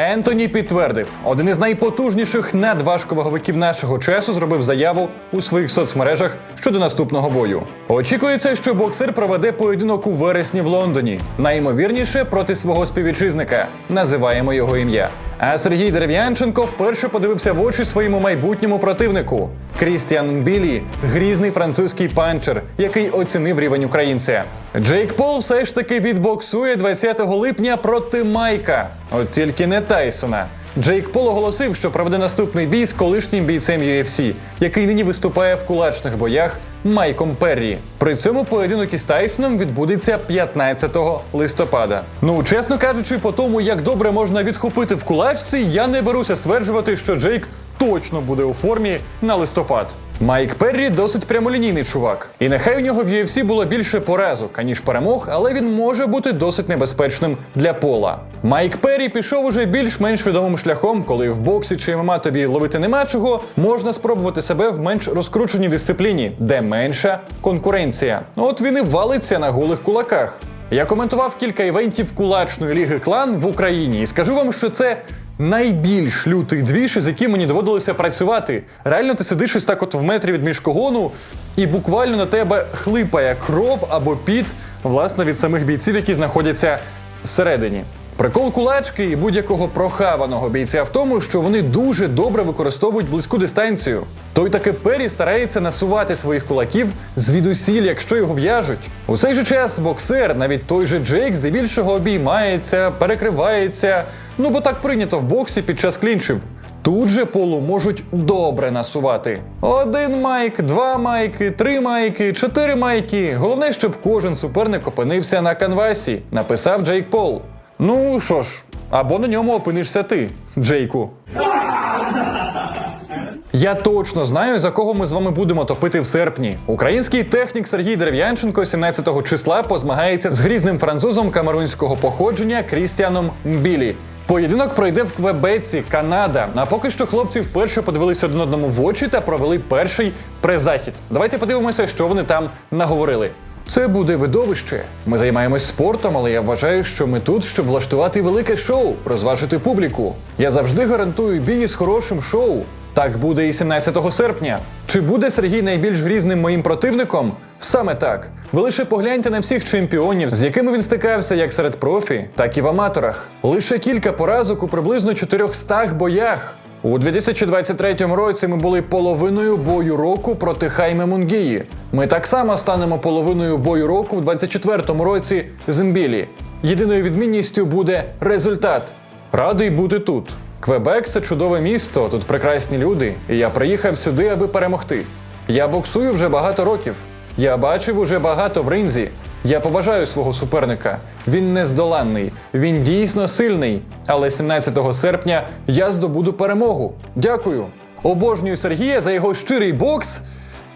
Ентоні підтвердив, один із найпотужніших надважковаговиків нашого часу зробив заяву у своїх соцмережах щодо наступного бою. Очікується, що боксер проведе поєдинок у вересні в Лондоні, найімовірніше проти свого співвітчизника. Називаємо його ім'я. А Сергій Дерев'янченко вперше подивився в очі своєму майбутньому противнику. Крістіан Білі грізний французький панчер, який оцінив рівень українця. Джейк Пол все ж таки відбоксує 20 липня проти Майка, от тільки не Тайсона. Джейк Пол оголосив, що проведе наступний бій з колишнім бійцем UFC, який нині виступає в кулачних боях Майком Перрі. При цьому поєдинок із Тайсоном відбудеться 15 листопада. Ну, чесно кажучи, по тому, як добре можна відхопити в кулачці, я не беруся стверджувати, що Джейк точно буде у формі на листопад. Майк Перрі досить прямолінійний чувак, і нехай у нього в UFC було більше поразок, аніж перемог, але він може бути досить небезпечним для пола. Майк Перрі пішов уже більш-менш відомим шляхом, коли в боксі чи ММА тобі ловити нема чого, можна спробувати себе в менш розкрученій дисципліні, де менша конкуренція. От він і валиться на голих кулаках. Я коментував кілька івентів кулачної ліги клан в Україні і скажу вам, що це найбільш лютий двіж, із яким мені доводилося працювати. Реально, ти сидиш ось так от в метрі від мішкогону, і буквально на тебе хлипає кров або піт, власне, від самих бійців, які знаходяться всередині. Прикол кулачки і будь-якого прохаваного бійця в тому, що вони дуже добре використовують близьку дистанцію. Той таки Пері старається насувати своїх кулаків звідусіль, якщо його в'яжуть. У цей же час боксер, навіть той же Джейк, здебільшого обіймається, перекривається. Ну бо так прийнято в боксі під час клінчів. Тут же полу можуть добре насувати. Один майк, два майки, три майки, чотири майки. Головне, щоб кожен суперник опинився на канвасі, написав Джейк Пол. Ну що ж, або на ньому опинишся ти, Джейку. Я точно знаю, за кого ми з вами будемо топити в серпні. Український технік Сергій Дерев'янченко 17 числа позмагається з грізним французом камерунського походження Крістіаном Мбілі. Поєдинок пройде в Квебеці, Канада. А поки що хлопці вперше подивилися один одному в очі та провели перший презахід. Давайте подивимося, що вони там наговорили. Це буде видовище. Ми займаємось спортом, але я вважаю, що ми тут, щоб влаштувати велике шоу, розважити публіку. Я завжди гарантую бій з хорошим шоу. Так буде і 17 серпня. Чи буде Сергій найбільш грізним моїм противником? Саме так. Ви лише погляньте на всіх чемпіонів, з якими він стикався як серед профі, так і в аматорах. Лише кілька поразок у приблизно 400 боях. У 2023 році ми були половиною бою року проти Хайме Мунгії. Ми так само станемо половиною бою року в 2024 році з Мбілі. Єдиною відмінністю буде результат. Радий бути тут. Квебек це чудове місто, тут прекрасні люди, і я приїхав сюди, аби перемогти. Я боксую вже багато років. Я бачив уже багато в ринзі. Я поважаю свого суперника. Він нездоланний, він дійсно сильний. Але 17 серпня я здобуду перемогу. Дякую. Обожнюю Сергія за його щирий бокс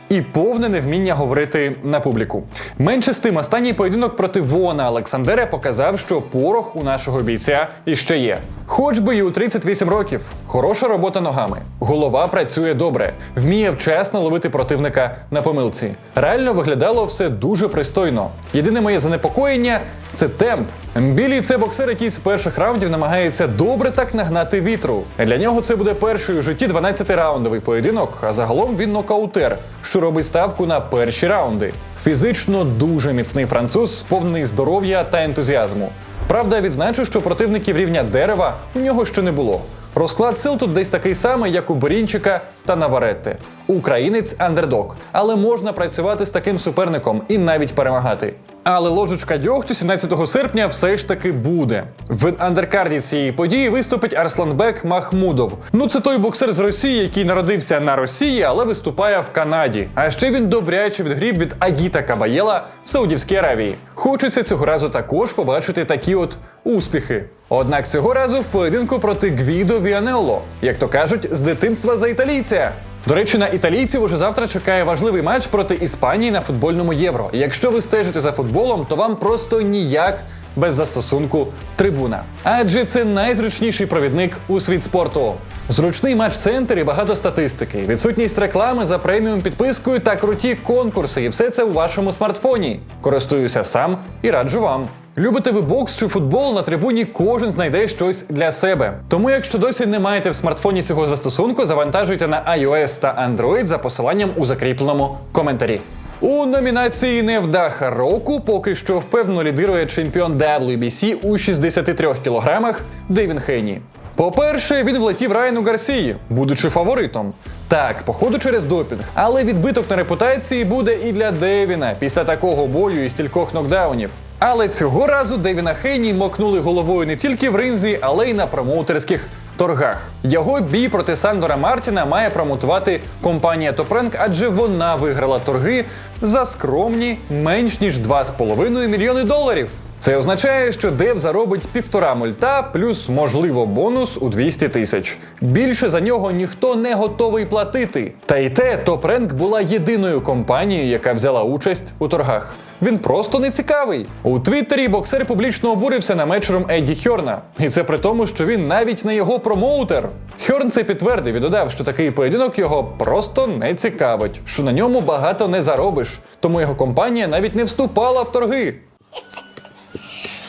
і повне невміння говорити на публіку. Менше з тим, останній поєдинок проти Вона Олександера показав, що порох у нашого бійця іще є. Хоч би й у 38 років, хороша робота ногами. Голова працює добре, вміє вчасно ловити противника на помилці. Реально виглядало все дуже пристойно. Єдине моє занепокоєння це темп. Мбілі це боксер, який з перших раундів намагається добре так нагнати вітру. Для нього це буде перший у житті 12-раундовий поєдинок, а загалом він нокаутер, що робить ставку на перші раунди. Фізично дуже міцний француз, сповнений здоров'я та ентузіазму. Правда, відзначу, що противників рівня дерева у нього ще не було. Розклад сил тут десь такий самий, як у Борінчика та Наваретти. Українець андердог, але можна працювати з таким суперником і навіть перемагати. Але ложечка дьогтю 17 серпня все ж таки буде. В андеркарді цієї події виступить Арсланбек Махмудов. Ну це той боксер з Росії, який народився на Росії, але виступає в Канаді. А ще він добряче відгріб від Агіта Кабаєла в Саудівській Аравії. Хочеться цього разу також побачити такі от успіхи. Однак цього разу в поєдинку проти Гвідо Віанелло, як то кажуть, з дитинства за італійця. До речі, на італійців уже завтра чекає важливий матч проти Іспанії на футбольному євро. Якщо ви стежите за футболом, то вам просто ніяк без застосунку трибуна. Адже це найзручніший провідник у світ спорту. Зручний матч-центр і багато статистики, відсутність реклами за преміум підпискою та круті конкурси. І все це у вашому смартфоні. Користуюся сам і раджу вам. Любите ви бокс чи футбол на трибуні, кожен знайде щось для себе. Тому, якщо досі не маєте в смартфоні цього застосунку, завантажуйте на iOS та Android за посиланням у закріпленому коментарі. У номінації Невдаха року поки що впевнено лідирує чемпіон WBC у 63 кілограмах Девін Хейні. По-перше, він влетів Райану Гарсії, будучи фаворитом. Так, походу через допінг, але відбиток на репутації буде і для Девіна після такого бою і стількох нокдаунів. Але цього разу Девіна Хейні мокнули головою не тільки в ринзі, але й на промоутерських торгах. Його бій проти Сандора Мартіна має промотувати компанія Топренк, адже вона виграла торги за скромні менш ніж 2,5 мільйони доларів. Це означає, що Дев заробить півтора мульта плюс, можливо, бонус у 200 тисяч. Більше за нього ніхто не готовий платити. Та й те, Топренк була єдиною компанією, яка взяла участь у торгах. Він просто не цікавий. У Твіттері боксер публічно обурився на мечером Едді Хьорна. І це при тому, що він навіть не його промоутер. Хьорн це підтвердив і додав, що такий поєдинок його просто не цікавить, що на ньому багато не заробиш. Тому його компанія навіть не вступала в торги.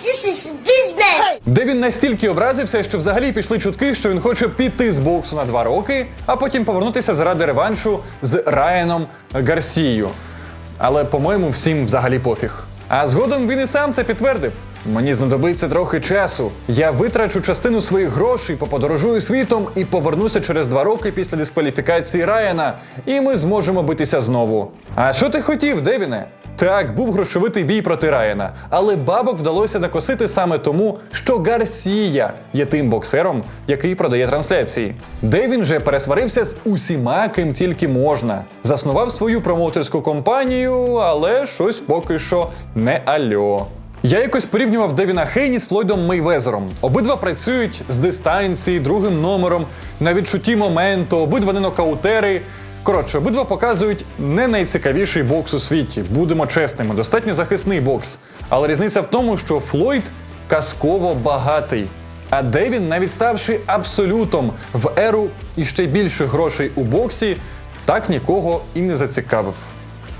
This is business. Де він настільки образився, що взагалі пішли чутки, що він хоче піти з боксу на два роки, а потім повернутися заради реваншу з Райаном Гарсією. Але, по-моєму, всім взагалі пофіг. А згодом він і сам це підтвердив. Мені знадобиться трохи часу. Я витрачу частину своїх грошей, поподорожую світом і повернуся через два роки після дискваліфікації Райана, і ми зможемо битися знову. А що ти хотів, Девіне? Так, був грошовитий бій проти Райана, але бабок вдалося накосити саме тому, що Гарсія є тим боксером, який продає трансляції. Девін же пересварився з усіма, ким тільки можна. Заснував свою промоутерську компанію, але щось поки що не альо. Я якось порівнював Девіна Хейні з Флойдом Мейвезером. Обидва працюють з дистанції, другим номером, на відчутті моменту, обидва не нокаутери. Коротше, обидва показують не найцікавіший бокс у світі. Будемо чесними, достатньо захисний бокс. Але різниця в тому, що Флойд казково багатий. А Девін, навіть ставши абсолютом в еру і ще більше грошей у боксі, так нікого і не зацікавив.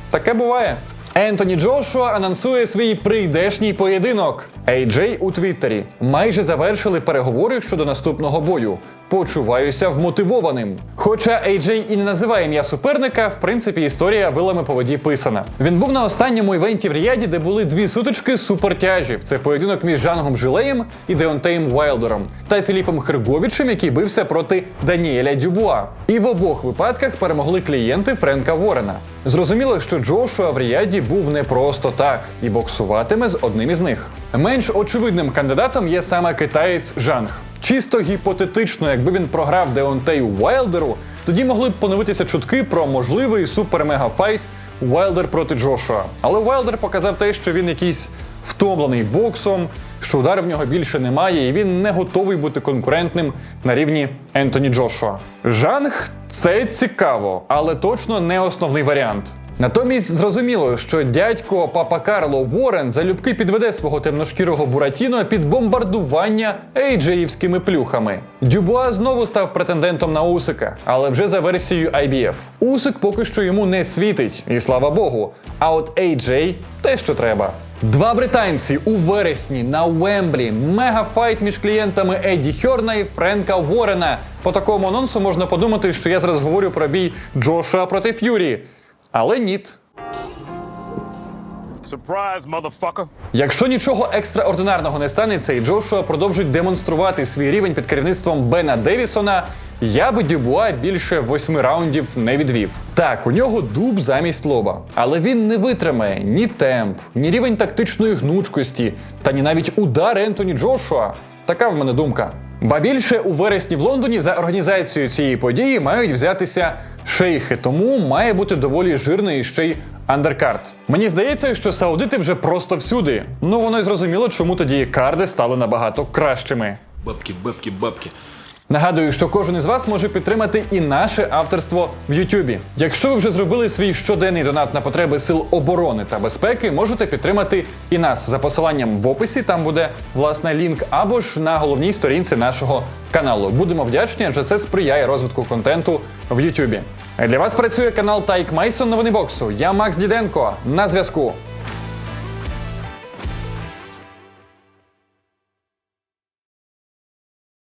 Таке буває. Ентоні Джошуа анонсує свій прийдешній поєдинок. AJ у Твіттері майже завершили переговори щодо наступного бою. Почуваюся вмотивованим. Хоча AJ і не називає ім'я суперника, в принципі, історія вилами по воді писана. Він був на останньому івенті в Ріяді, де були дві сутички супертяжів. Це поєдинок між Жангом Жилеєм і Деонтеєм Вайлдером та Філіпом Херговічем, який бився проти Даніеля Дюбуа. І в обох випадках перемогли клієнти Френка Ворена. Зрозуміло, що Джошуа в Ріяді був не просто так і боксуватиме з одним із них. Менш очевидним кандидатом є саме китаєць Жанг. Чисто гіпотетично, якби він програв Деонтею Уайлдеру, тоді могли б поновитися чутки про можливий супер-мега-файт Уайлдер проти Джошуа. Але Уайлдер показав те, що він якийсь втомлений боксом, що ударів в нього більше немає, і він не готовий бути конкурентним на рівні Ентоні Джошуа. Жанг це цікаво, але точно не основний варіант. Натомість зрозуміло, що дядько папа Карло Уоррен залюбки підведе свого темношкірого Буратіно під бомбардування ейджеївськими плюхами. Дюбуа знову став претендентом на Усика, але вже за версією IBF. Усик поки що йому не світить, і слава Богу. А от AJ те, що треба. Два британці у вересні на Уемблі. Мегафайт між клієнтами Едді Хьорна і Френка Уоррена. По такому анонсу можна подумати, що я зараз говорю про бій Джоша проти Ф'юрі. Але ніт. Surprise, motherfucker. Якщо нічого екстраординарного не станеться, і Джошуа продовжить демонструвати свій рівень під керівництвом Бена Девісона, я би Дюбуа більше восьми раундів не відвів. Так, у нього дуб замість лоба, але він не витримає ні темп, ні рівень тактичної гнучкості, та ні навіть удар Ентоні Джошуа. Така в мене думка. Ба більше у вересні в Лондоні за організацію цієї події мають взятися шейхи, тому має бути доволі жирний ще й андеркарт. Мені здається, що саудити вже просто всюди. Ну воно й зрозуміло, чому тоді карди стали набагато кращими. Бабки, бабки, бабки. Нагадую, що кожен із вас може підтримати і наше авторство в Ютубі. Якщо ви вже зробили свій щоденний донат на потреби сил оборони та безпеки, можете підтримати і нас за посиланням в описі. Там буде власне лінк, або ж на головній сторінці нашого каналу. Будемо вдячні, адже це сприяє розвитку контенту в Ютубі. Для вас працює канал Тайк Майсон Новини боксу. Я Макс Діденко на зв'язку.